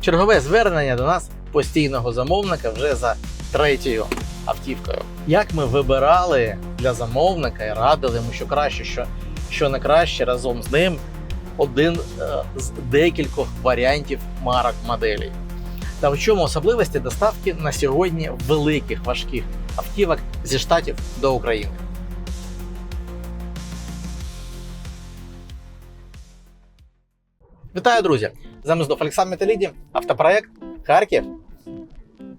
Чергове звернення до нас постійного замовника вже за третьою автівкою. Як ми вибирали для замовника і радили йому, що краще, що, що не краще разом з ним один е, з декількох варіантів марок моделей. Та в чому особливості доставки на сьогодні великих важких автівок зі штатів до України? Вітаю, друзі! З вами знов Олександр Металіді, автопроект Харків.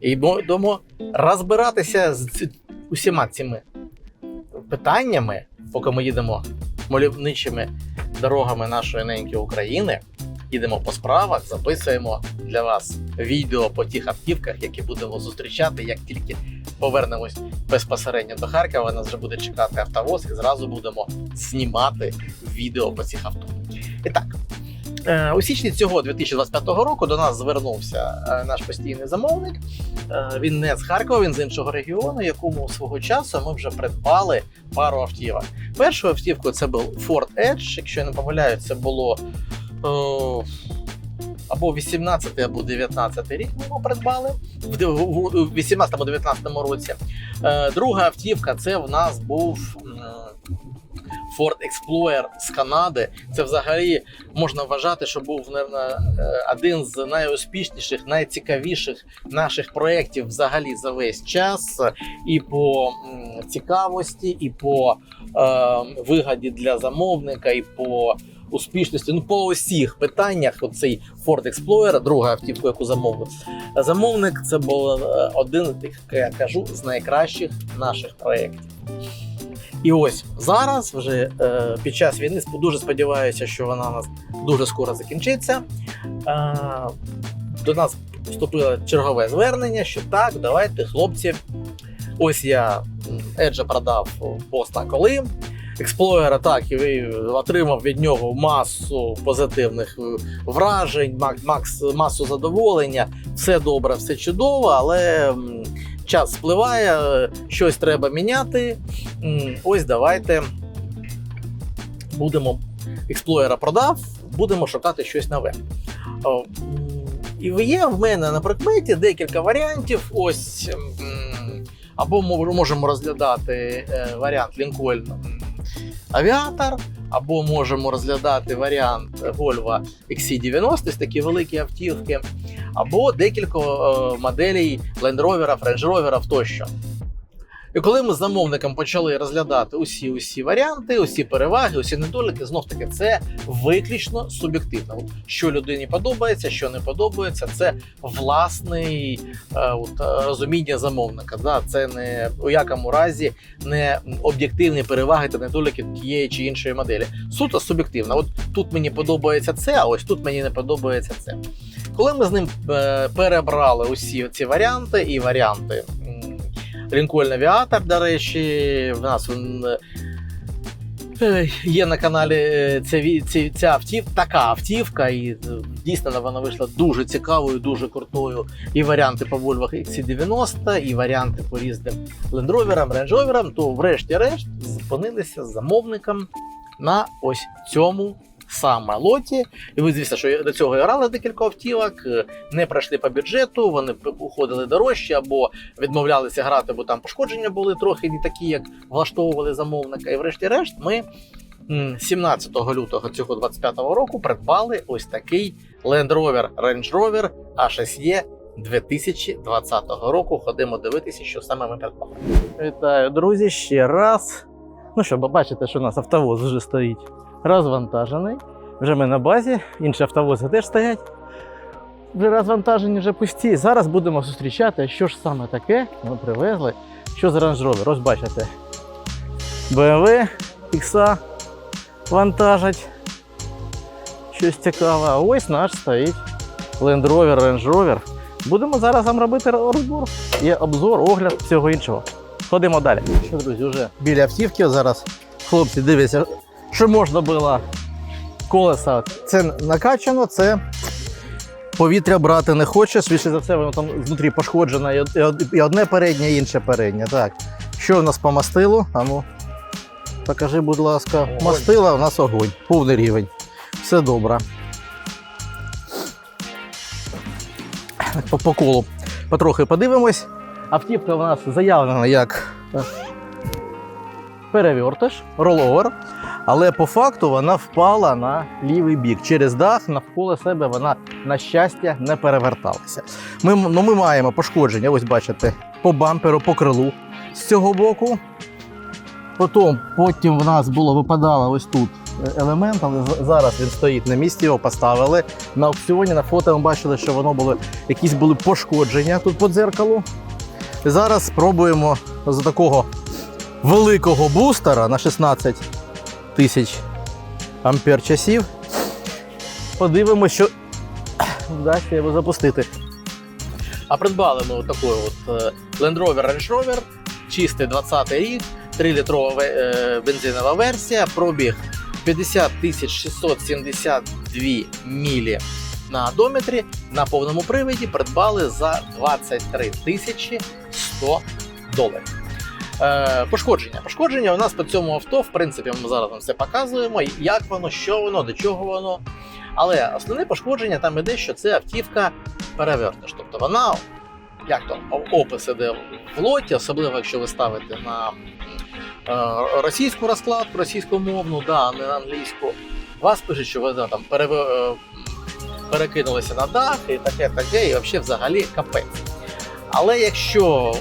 І будемо розбиратися з усіма цими питаннями, поки ми їдемо мальовничими дорогами нашої неньки України. Їдемо по справах, записуємо для вас відео по тих автівках, які будемо зустрічати, як тільки повернемось безпосередньо до Харкова. Нас вже буде чекати автовоз, і зразу будемо знімати відео по цих авто. І так, у січні цього 2025 року до нас звернувся е, наш постійний замовник. Е, Він не з Харкова, він з іншого регіону, якому свого часу ми вже придбали пару автівок. Першу автівку це був Ford Edge, якщо я не помиляюсь, це було о, або 18 або 19 рік ми його придбали в де- в- в- у 18-19 році. Е, Друга автівка це в нас був Ford Explorer з Канади. Це взагалі можна вважати, що був мабуть, один з найуспішніших, найцікавіших наших проєктів взагалі за весь час. І по цікавості, і по е, вигоді для замовника, і по успішності. Ну, по усіх питаннях, оцей Ford Explorer, друга автівка, яку замовив. Замовник це був е, один, як я кажу, з найкращих наших проєктів. І ось зараз, вже е, під час війни, дуже сподіваюся, що вона у нас дуже скоро закінчиться. Е, до нас вступило чергове звернення, що так, давайте, хлопці. Ось я Еджа продав по 100 коли. Експлоєра так і отримав від нього масу позитивних е, вражень, масу задоволення. Все добре, все чудово, але час спливає, щось треба міняти. Ось давайте будемо експлоєра продав, будемо шукати щось нове. І є в мене на прикметі декілька варіантів. Ось або мов- можемо розглядати е, варіант Lincoln Авіатор, або можемо розглядати варіант Volvo XC90, ось такі великі автівки, або декілька е, моделей Land Rover, Range Rover тощо. І коли ми з замовником почали розглядати усі усі варіанти, усі переваги, усі недоліки, знов таки це виключно суб'єктивно. Що людині подобається, що не подобається, це власний е, е, розуміння замовника. Да? Це не у якому разі не об'єктивні переваги та недоліки тієї чи іншої моделі. Суто суб'єктивно. От тут мені подобається це, а ось тут мені не подобається це. Коли ми з ним е, перебрали усі ці варіанти і варіанти. Лінкольн Авіатор, до речі, в нас він е, є на каналі е, ця, ві- ця автів, така автівка, і е, дійсно вона вийшла дуже цікавою, дуже крутою. І варіанти по Volvo XC90, і варіанти по різним Range Rover, то врешті-решт зупинилися з замовником на ось цьому саме лоті. І ви, звісно, що до цього грали декілька автівок, е, не пройшли по бюджету, вони уходили дорожче або відмовлялися грати, бо там пошкодження були трохи не такі, як влаштовували замовника. І врешті-решт ми 17 лютого цього 25-го року придбали ось такий Land Rover Range Rover A6E 2020 року. Ходимо дивитися, що саме ми придбали. Вітаю, друзі, ще раз. Ну що, бачите, що у нас автовоз вже стоїть розвантажений. Вже ми на базі, інші автовози теж стоять. Вже розвантажені, вже пусті. Зараз будемо зустрічати, що ж саме таке ми привезли. Що за Range Rover. Ось бачите. BMW X вантажать. Щось цікаве. А ось наш стоїть Land Rover, Range Rover. Будемо зараз вам робити розбор. Є обзор, огляд, всього іншого. Ходимо далі. Що, друзі, вже біля автівки зараз хлопці дивляться, що можна було колеса. Це накачано, це повітря брати не хоче. Швидше за все, воно там знутрі пошкоджено і од- і од- і одне переднє, і інше переднє. Так. Що в нас по мастилу? А ну, покажи, будь ласка. Огонь. Мастила у нас огонь, повний рівень. Все добре. по, по колу потрохи подивимось. Автівка у нас заявлена як е, перевертиш, роловер, але по факту вона впала на лівий бік. Через дах навколо себе вона, на щастя, не переверталася. Ми, ну, ми маємо пошкодження, ось бачите, по бамперу, по крилу з цього боку. Потім, потім в нас було випадало ось тут е, елемент, але зараз він стоїть на місці, його поставили. На аукціоні на фото ми бачили, що воно було якісь були пошкодження тут по дзеркалу. Зараз спробуємо з такого великого бустера на 16 тисяч ампер часів. Подивимося, що вдасться його запустити. А придбали ми такий от е, Land Rover Range Rover, чистий 20 рік, 3-літрова е, бензинова версія, пробіг 50 672 мілі на одометрі. На повному приводі придбали за 23 тисячі 100 доларів. Е, пошкодження. Пошкодження у нас по цьому авто, в принципі, ми зараз вам все показуємо, як воно, що воно, до чого воно. Але основне пошкодження там іде, що це автівка перевертиш. Тобто вона, як то опис іде в лоті, особливо якщо ви ставите на е, російську розкладку, російськомовну, да, не на англійську. Вас пишуть, що ви там перев... е, перекинулися на дах і таке, таке, і взагалі капець. Але якщо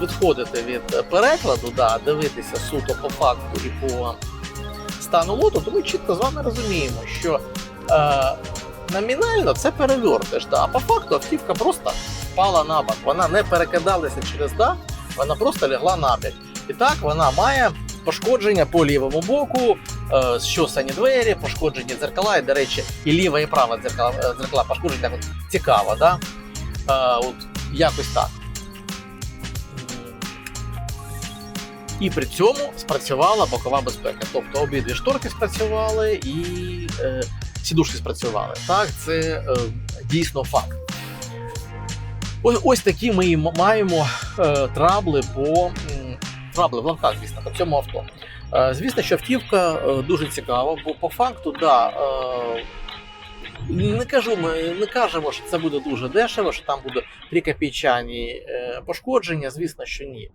відходити від перекладу, да, дивитися суто по факту і по стану лоту, то ми чітко з вами розуміємо, що е, номінально це перевертиш, да, а по факту автівка просто впала на бок. Вона не перекидалася через дах, вона просто лягла на бік. І так вона має пошкодження по лівому боку, е, щосані двері, пошкоджені дзеркала, і, до речі, і ліва, і права дзеркала, е, дзеркала пошкоджені, цікаво, да? Е, от якось так. І при цьому спрацювала бокова безпека. Тобто обидві шторки спрацювали і е, сідушки спрацювали. Так, це е, дійсно факт. Ось, ось такі ми і маємо е, трабли по трабли в лавках, звісно, по цьому авто. Е, звісно, що автівка е, дуже цікава, бо по факту, да, е, не кажу, ми не кажемо, що це буде дуже дешево, що там буде 3 копійчані е, пошкодження. Звісно, що ні.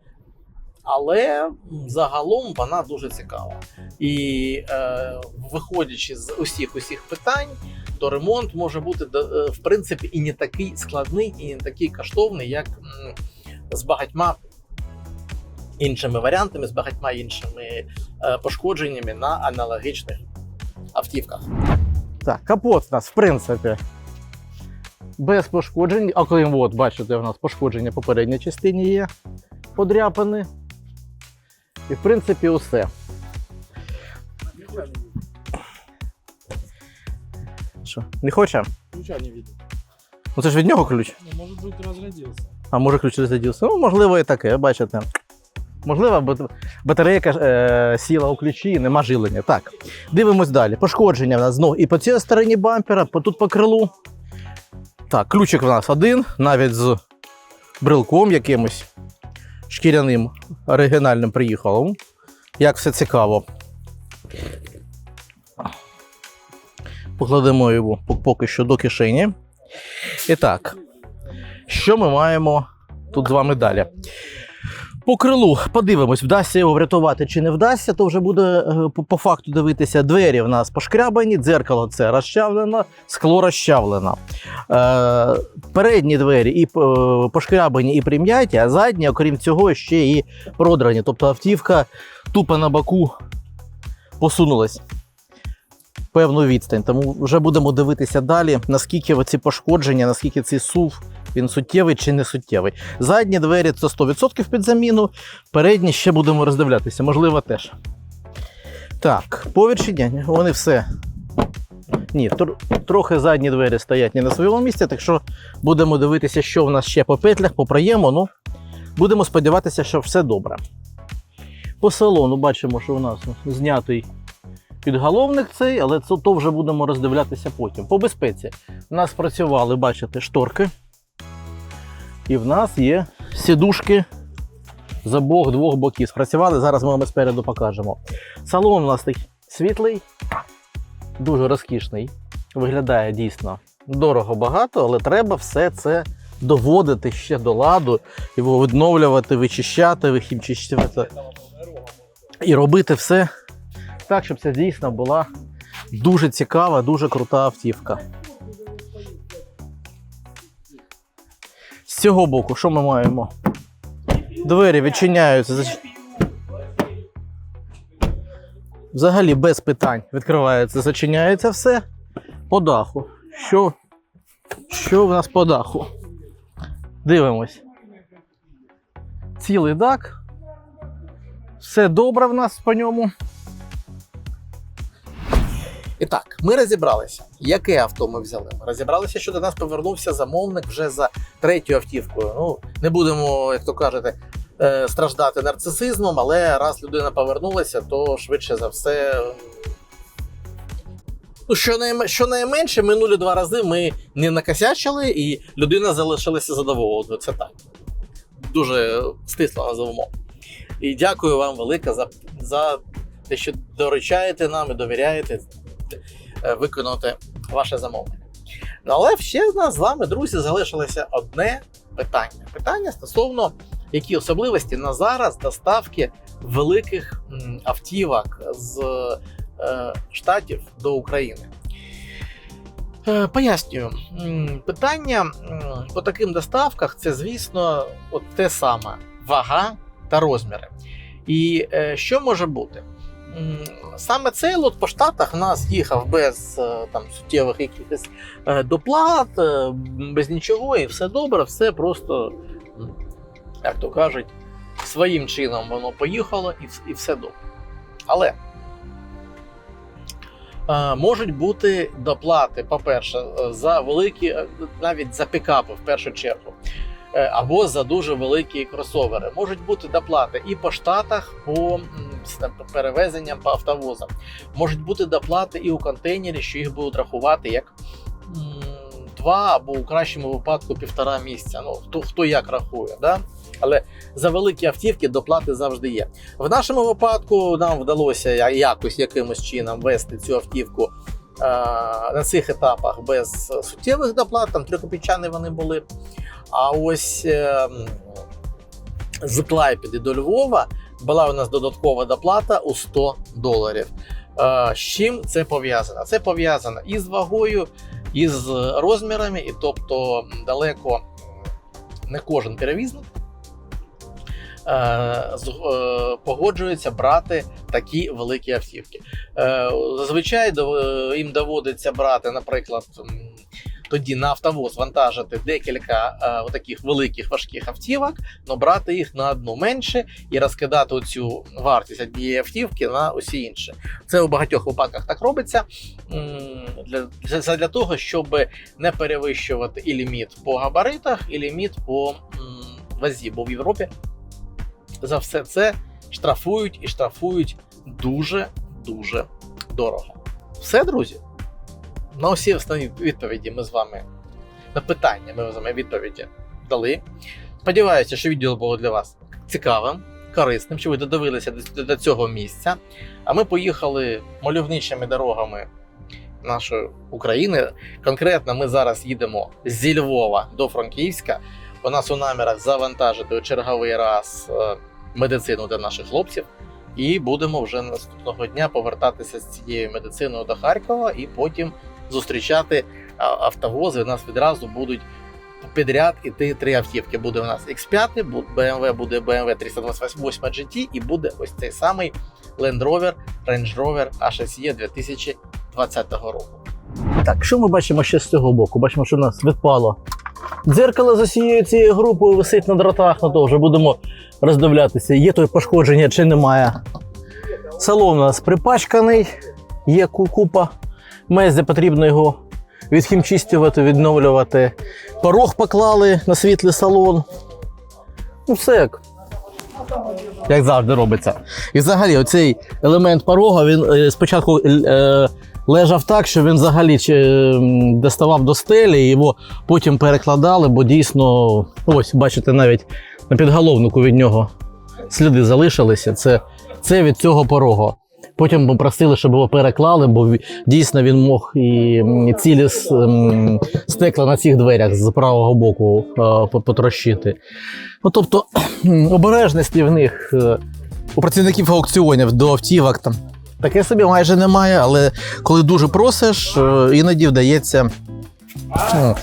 Але загалом вона дуже цікава. І е, виходячи з усіх усіх питань, то ремонт може бути е, в принципі і не такий складний, і не такий коштовний, як з багатьма іншими варіантами, з багатьма іншими е, пошкодженнями на аналогічних автівках. Так, капот у нас, в принципі, без пошкоджень. Коли от, бачите, у нас пошкодження по передній частині є, подряпини. І в принципі усе. Що, не хоче? Ключа не видно. Ну це ж від нього ключ. Ну, может быть, разрядился. А може ключ розрядився? Ну, можливо, і таке, бачите. Можливо, бат- батарейка е, сіла у ключі і нема жилення. Так, дивимось далі. Пошкодження в нас знову і по цій стороні бампера, по тут по крилу. Так, ключик в нас один, навіть з брелком якимось шкіряним оригінальним приїхало. Як все цікаво. Покладемо його поки що до кишені. І так, що ми маємо тут з вами далі? По крилу подивимось, вдасться його врятувати чи не вдасться, то вже буде е, по, факту дивитися. Двері в нас пошкрябані, дзеркало це розчавлено, скло розчавлено. Е, передні двері і е, пошкрябані і прим'яті, а задні, окрім цього, ще і продрані. Тобто автівка тупо на боку посунулась певну відстань. Тому вже будемо дивитися далі, наскільки ці пошкодження, наскільки цей сув він суттєвий чи не суттєвий. Задні двері це 100% під заміну, передні ще будемо роздивлятися, можливо, теж. Так, поверхні, вони все. Ні, тр- трохи задні двері стоять не на своєму місці, так що будемо дивитися, що в нас ще по петлях, по проєму. Ну, будемо сподіватися, що все добре. По салону бачимо, що у нас знятий підголовник цей, але це то вже будемо роздивлятися потім. По безпеці. У нас працювали, бачите, шторки. І в нас є сідушки з обох двох боків. Спрацювали, зараз ми вам спереду покажемо. Салон у нас такий світлий, дуже розкішний. Виглядає дійсно дорого багато, але треба все це доводити ще до ладу, його відновлювати, вичищати, вихімчищувати і робити все так, щоб це дійсно була дуже цікава, дуже крута автівка. З цього боку, що ми маємо? Двері відчиняються. Взагалі без питань відкривається, зачиняється все по даху. Що, що в нас по даху? Дивимось. Цілий дак. Все добре в нас по ньому. І так, ми розібралися, яке авто ми взяли. Ми розібралися, що до нас повернувся замовник вже за третю автівкою. Ну, не будемо, як то кажете, е, страждати нарцисизмом, але раз людина повернулася, то швидше за все. Ну, щонайм- щонайменше минулі два рази ми не накосячили, і людина залишилася задоволеною. Це так. Дуже стисло назовемо. І дякую вам велике за, за те, що доручаєте нам і довіряєте виконати ваше замовлення. Ну, але ще в нас з вами, друзі, залишилося одне питання. Питання стосовно які особливості на зараз доставки великих автівок з е, штатів до України. Е, Пояснюю, питання по таким доставках це, звісно, от те саме: вага та розміри. І е, що може бути? Саме цей лот по штатах в нас їхав без е, там суттєвих якихось е, доплат, е, без нічого, і все добре, все просто, як то кажуть, своїм чином воно поїхало і, все добре. Але можуть бути доплати, по-перше, за великі, навіть за пікапи в першу чергу. Е, Або за дуже великі кросовери. Можуть бути доплати і по штатах, по перевезенням по автовозам. Можуть бути доплати і у контейнері, що їх будуть рахувати як два або у кращому випадку півтора місця. Ну хто хто як рахує, да? але за великі автівки доплати завжди є. В нашому випадку нам вдалося якось якимось чином вести цю автівку. е, На цих етапах без суттєвих доплат, там трикопічани вони були. А ось е, з Клайпеди до Львова була у нас додаткова доплата у 100 доларів. Е, З чим це пов'язано? Це пов'язано і з вагою, і з розмірами, і тобто далеко не кожен перевізник е, е, погоджується брати такі великі автівки. Зазвичай їм доводиться брати, наприклад, тоді на автовоз вантажити декілька е, таких великих важких автівок, але брати їх на одну менше і розкидати цю вартість однієї автівки на усі інші. Це у багатьох випадках так робиться для, для, того, щоб не перевищувати і ліміт по габаритах, і ліміт по вазі. Бо в Європі за все це штрафують і штрафують дуже дуже дорого. Все, друзі. На усі основні відповіді ми з вами на питання ми з вами відповіді дали. Сподіваюся, що відео було для вас цікавим, корисним, що ви додивилися до, цього місця. А ми поїхали мальовничими дорогами нашої України. Конкретно ми зараз їдемо зі Львова до Франківська. У нас у намірах завантажити у черговий раз е, медицину для наших хлопців. І будемо вже наступного дня повертатися з цією медициною до Харкова і потім зустрічати автовози. У нас відразу будуть підряд іти три автівки. Буде у нас X5, BMW буде BMW 328 GT і буде ось цей самий Land Rover Range Rover HSE 2020 року. Так, що ми бачимо ще з цього боку? Бачимо, що в нас відпало. Дзеркало з усією цією групою висить на дротах, ну то вже будемо роздивлятися, є то пошкодження чи немає. Салон у нас припачканий, є ку- купа мезі, потрібно його відхімчистювати, відновлювати. Порог поклали на світлий салон. Ну, все як. Як завжди робиться. І взагалі, оцей елемент порога він е, спочатку е, лежав так, що він взагалі чи, доставав до стелі, його потім перекладали, бо дійсно, ось, бачите, навіть на підголовнику від нього сліди залишилися. Це, це від цього порогу. Потім ми просили, щоб його переклали, бо дійсно він мог і цілі стекла на цих дверях з правого боку е, потрощити. Ну, тобто обережності в них е, у працівників аукціонів до автівок там таке собі майже немає, але коли дуже просиш, е, іноді вдається ну,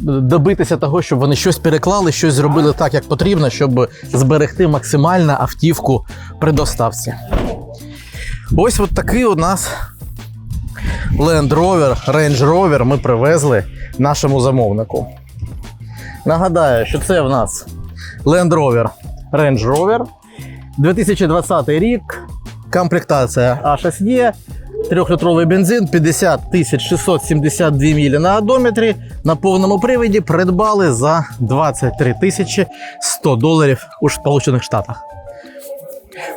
добитися того, щоб вони щось переклали, щось зробили так, як потрібно, щоб зберегти максимально автівку при доставці. Ось от такий у нас Land Rover, Range Rover ми привезли нашому замовнику. Нагадаю, що це в нас Land Rover Range Rover 2020 рік, комплектація A6E, Трьохлітровий бензин, 50 672 мілі на одометрі. На повному приводі придбали за 23 тисячі 100 доларів у Сполучених Штатах.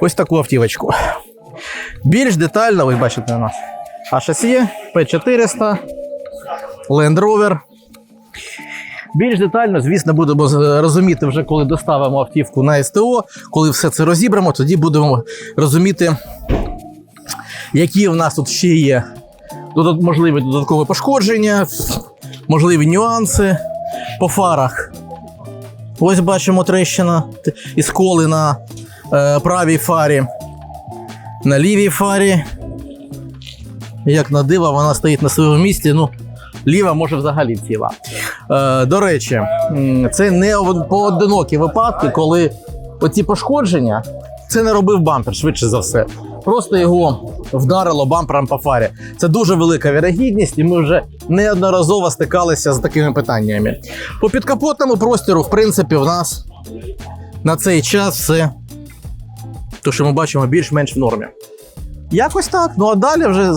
Ось таку автівочку. Більш детально, ви бачите у нас А6Е, P400, Land Rover. Більш детально, звісно, будемо розуміти вже, коли доставимо автівку на СТО, коли все це розібремо, тоді будемо розуміти, які в нас тут ще є можливі додаткові пошкодження, можливі нюанси по фарах. Ось бачимо трещина і сколи на е, правій фарі, на лівій фарі. Як на диво, вона стоїть на своєму місці. Ну, ліва може взагалі ціла. Е, до речі, це не поодинокі випадки, коли оці пошкодження це не робив бампер, швидше за все. Просто його вдарило бампером по фарі. Це дуже велика вірогідність, і ми вже неодноразово стикалися з такими питаннями. По підкапотному простіру, в принципі, в нас на цей час все, то, що ми бачимо, більш-менш в нормі. Якось так. Ну а далі вже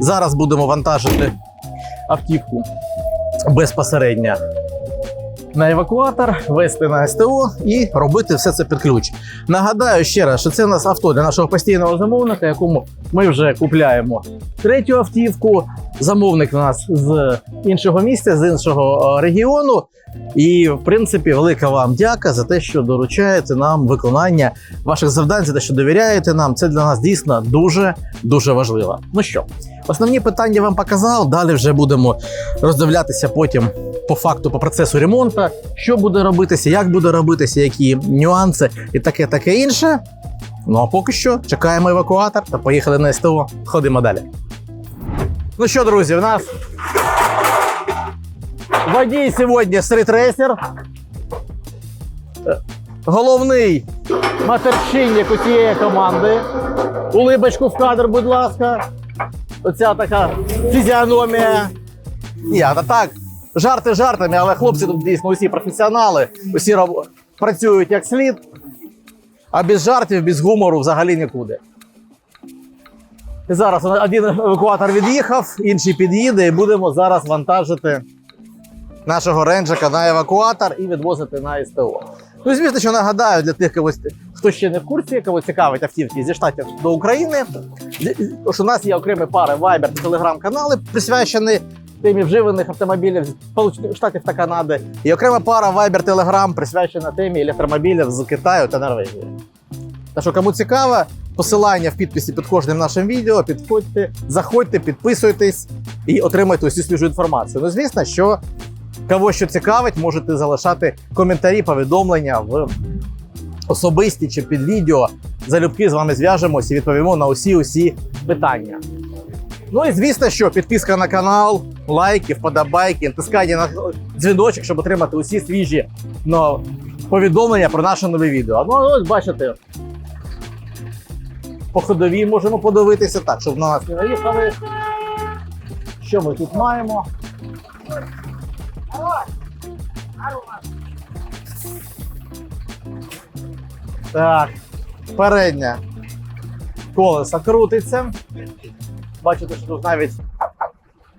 зараз будемо вантажити автівку безпосередньо на евакуатор, вести на СТО і робити все це під ключ. Нагадаю ще раз, що це у нас авто для нашого постійного замовника, якому ми вже купляємо третю автівку. Замовник у нас з іншого місця, з іншого е, регіону. І, в принципі, велика вам дяка за те, що доручаєте нам виконання ваших завдань, за те, що довіряєте нам. Це для нас дійсно дуже дуже важливо. Ну що, основні питання вам показав. Далі вже будемо роздивлятися потім по факту, по процесу ремонту, що буде робитися, як буде робитися, які нюанси і таке таке інше. Ну а поки що чекаємо евакуатор та поїхали на СТО. Ходимо далі. Ну що, друзі, в нас водій сьогодні стритрейсер. Головний матерщинник у цієї команди. Улибочку в кадр, будь ласка. Оця така фізіономія. Ні, а так, жарти жартами, але хлопці тут дійсно усі професіонали, усі роб... працюють як слід, а без жартів, без гумору взагалі нікуди. І зараз один евакуатор від'їхав, інший під'їде, і будемо зараз вантажити нашого ренджика на евакуатор і відвозити на СТО. Ну, звісно, що нагадаю для тих, когось, хто ще не в курсі, кого цікавить автівки зі штатів до України, що у нас є окремі пари Viber та телеграм-канали, присвячені темі вживаних автомобілів Сполучених Штатів та Канади, і окрема пара Viber Telegram присвячена темі електромобілів з Китаю та Норвегії. Так що, кому цікаво, посилання в підписі під кожним нашим відео, підходьте, заходьте, підписуйтесь і отримайте усю свіжу інформацію. Ну, звісно, що кого що цікавить, можете залишати коментарі, повідомлення в особисті чи під відео. Залюбки з вами зв'яжемось і відповімо на усі усі питання. Ну і звісно, що підписка на канал, лайки, вподобайки, натискання на дзвіночок, щоб отримати усі свіжі ну, повідомлення про наше нове відео. Ну, ось бачите. По ходовій можемо подивитися так, щоб на нас не наїхали. Що ми тут маємо? Так, переднє колесо крутиться. Бачите, що тут навіть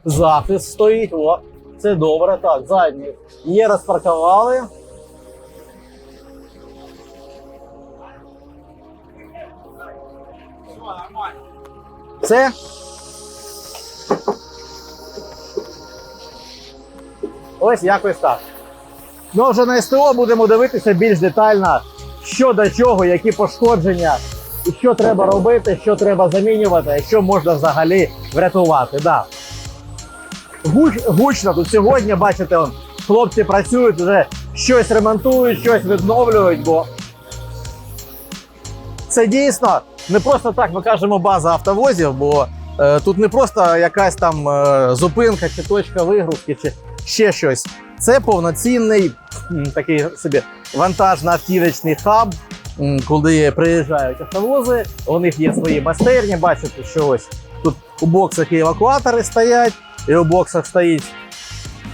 захист стоїть. О, це добре. Так, задній є, розпаркували. Це. Ось якось так. Ну, вже на СТО будемо дивитися більш детально, що до чого, які пошкодження і що треба робити, що треба замінювати, що можна взагалі врятувати. Да. Гуч, гучно тут сьогодні, бачите, он, хлопці працюють, вже щось ремонтують, щось відновлюють, бо це дійсно не просто так ми кажемо база автовозів, бо е, тут не просто якась там е, зупинка чи точка вигрузки, чи ще щось. Це повноцінний такий собі вантажно-автівочний хаб, куди приїжджають автовози. У них є свої майстерні. Бачите, що ось тут у боксах і евакуатори стоять, і у боксах стоїть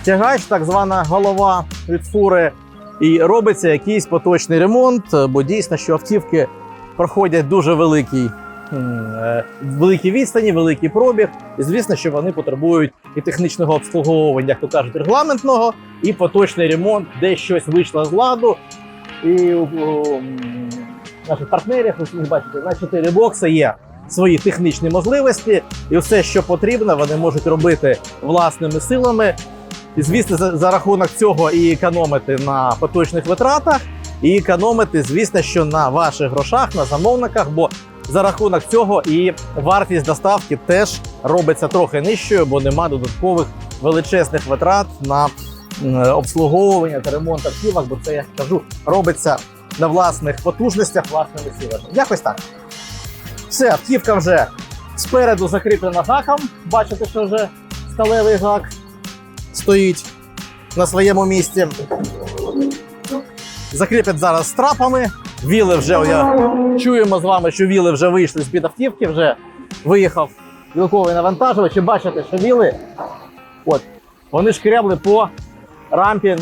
тягач, так звана голова від фури. І робиться якийсь поточний ремонт, бо дійсно, що автівки проходять дуже великий, е, великі відстані, великий пробіг. І звісно, що вони потребують і технічного обслуговування, як то кажуть, регламентного, і поточний ремонт, де щось вийшло з ладу. І у, у наших партнерів, ви бачите, на 4 бокси є свої технічні можливості, і все, що потрібно, вони можуть робити власними силами. І звісно, за, за рахунок цього і економити на поточних витратах, і економити, звісно, що на ваших грошах, на замовниках, бо за рахунок цього і вартість доставки теж робиться трохи нижчою, бо нема додаткових величезних витрат на обслуговування та ремонт автівок, бо це я кажу, робиться на власних потужностях, власними силами. Якось так. Все, автівка вже спереду закріплена гаком. Бачите, що вже сталевий гак стоїть на своєму місці. Закріплять зараз страпами. Віли вже я чуємо з вами, що віли вже вийшли з під автівки, вже виїхав вілковий навантажувач. І бачите, що віли, от, вони шкрябли по рампі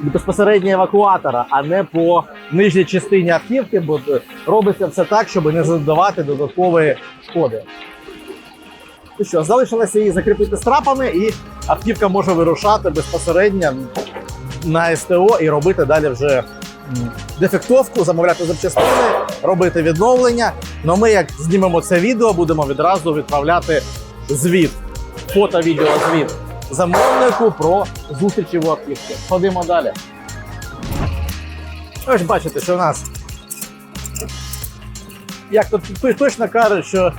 безпосередньо евакуатора, а не по нижній частині автівки, бо робиться все так, щоб не завдавати додаткової шкоди. Ну що, залишилося її закріпити страпами, і автівка може вирушати безпосередньо на СТО і робити далі вже дефектовку, замовляти запчастини, робити відновлення. Ну ми, як знімемо це відео, будемо відразу відправляти звіт, фото-відео звіт замовнику про зустрічі в автівці. Ходимо далі. Ж бачите, що у нас, як тут точно каже, що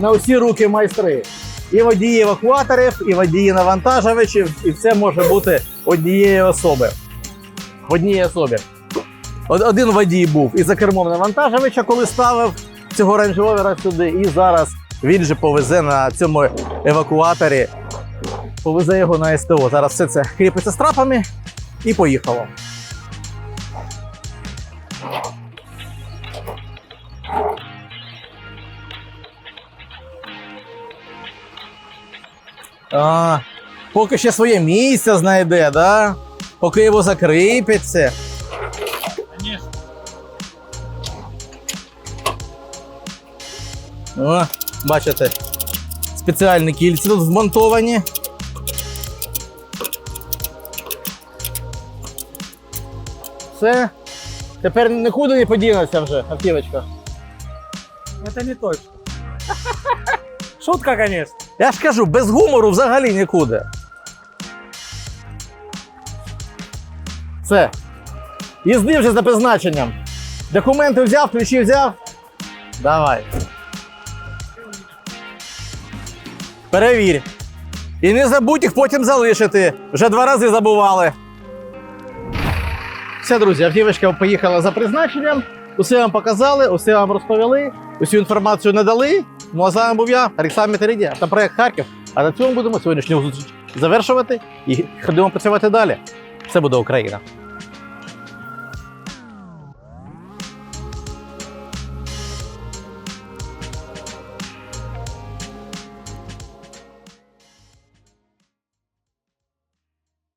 на усі руки майстри. І водії евакуаторів, і водії навантажувачів, і це може бути однієї особи. В одній особі. Один водій був і за кермом навантажувача, коли ставив цього Rover сюди, і зараз він же повезе на цьому евакуаторі, повезе його на СТО. Зараз все це кріпиться страпами і поїхало. А, поки ще своє місце знайде, да? Поки його закріпиться. О, бачите, спеціальні кільці тут вмонтовані. Все. Тепер нікуди не подінеться вже автівочка. Это не точно. Шутка, конечно. Я ж кажу, без гумору взагалі нікуди. Все. Їзди вже за призначенням. Документи взяв, ключі взяв. Давай. Перевір. І не забудь їх потім залишити. Вже два рази забували. Все, друзі, автівочка поїхала за призначенням. Усе вам показали, усе вам розповіли, усю інформацію надали. Ну а з вами був я, Олександр Метеріді, автопроект Харків. А на цьому будемо сьогоднішню зустріч завершувати і ходимо працювати далі. Це буде Україна.